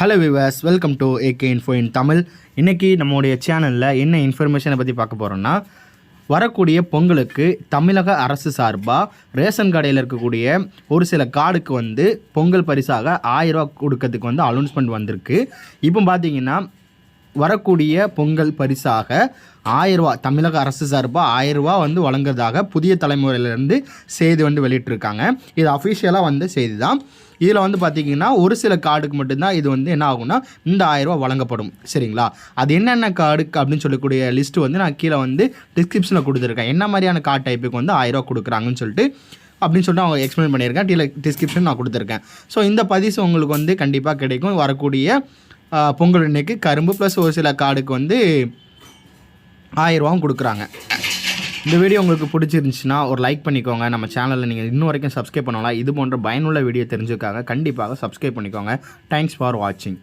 Hello viewers welcome to AK info in Tamil இன்றைக்கி நம்மளுடைய சேனலில் என்ன இன்ஃபர்மேஷனை பற்றி பார்க்க போகிறோன்னா வரக்கூடிய பொங்கலுக்கு தமிழக அரசு சார்பாக ரேஷன் கடையில் இருக்கக்கூடிய ஒரு சில கார்டுக்கு வந்து பொங்கல் பரிசாக ஆயிரம் ரூபாய் கொடுக்கறதுக்கு வந்து அனௌன்ஸ்மெண்ட் வந்திருக்கு. இப்போ பார்த்தீங்கன்னா வரக்கூடிய பொங்கல் பரிசாக ஆயிரரூவா தமிழக அரசு சார்பாக ஆயிரரூவா வந்து வழங்குறதாக புதிய தலைமுறையிலேருந்து செய்தி வந்து வெளியிட்டிருக்காங்க. இது அஃபிஷியலாக வந்து செய்தி தான் இதில் வந்து பார்த்திங்கன்னா ஒரு சில கார்டுக்கு மட்டும்தான் இது வந்து என்ன ஆகும்னா இந்த ஆயிரரூவா வழங்கப்படும். சரிங்களா? அது என்னென்ன கார்டுக்கு அப்படின்னு சொல்லக்கூடிய லிஸ்ட்டு வந்து நான் கீழே வந்து டிஸ்கிரிப்ஷனில் கொடுத்துருக்கேன். என்ன மாதிரியான கார்டு டைப்புக்கு வந்து ஆயிரரூவா கொடுக்குறாங்கன்னு சொல்லிட்டு அப்படின்னு சொல்லிட்டு அவங்க எக்ஸ்பிளைன் பண்ணியிருக்கேன். டீல டிஸ்கிரிப்ஷன் நான் கொடுத்துருக்கேன். ஸோ இந்த பதிசு உங்களுக்கு வந்து கண்டிப்பாக கிடைக்கும். வரக்கூடிய பொங்கல் அன்னைக்கு கரும்பு ப்ளஸ் ஒரு சில கார்டுக்கு வந்து ஆயிரரூவாவும் கொடுக்குறாங்க. இந்த வீடியோ உங்களுக்கு பிடிச்சிருந்துச்சுன்னா ஒரு லைக் பண்ணிக்கோங்க. நம்ம சேனலில் நீங்கள் இன்னும் வரைக்கும் சப்ஸ்கிரைப் பண்ணலாம் இது போன்ற பயனுள்ள வீடியோ தெரிஞ்சுக்காக கண்டிப்பாக சப்ஸ்கிரைப் பண்ணிக்கோங்க. தேங்க்ஸ் ஃபார் வாட்சிங்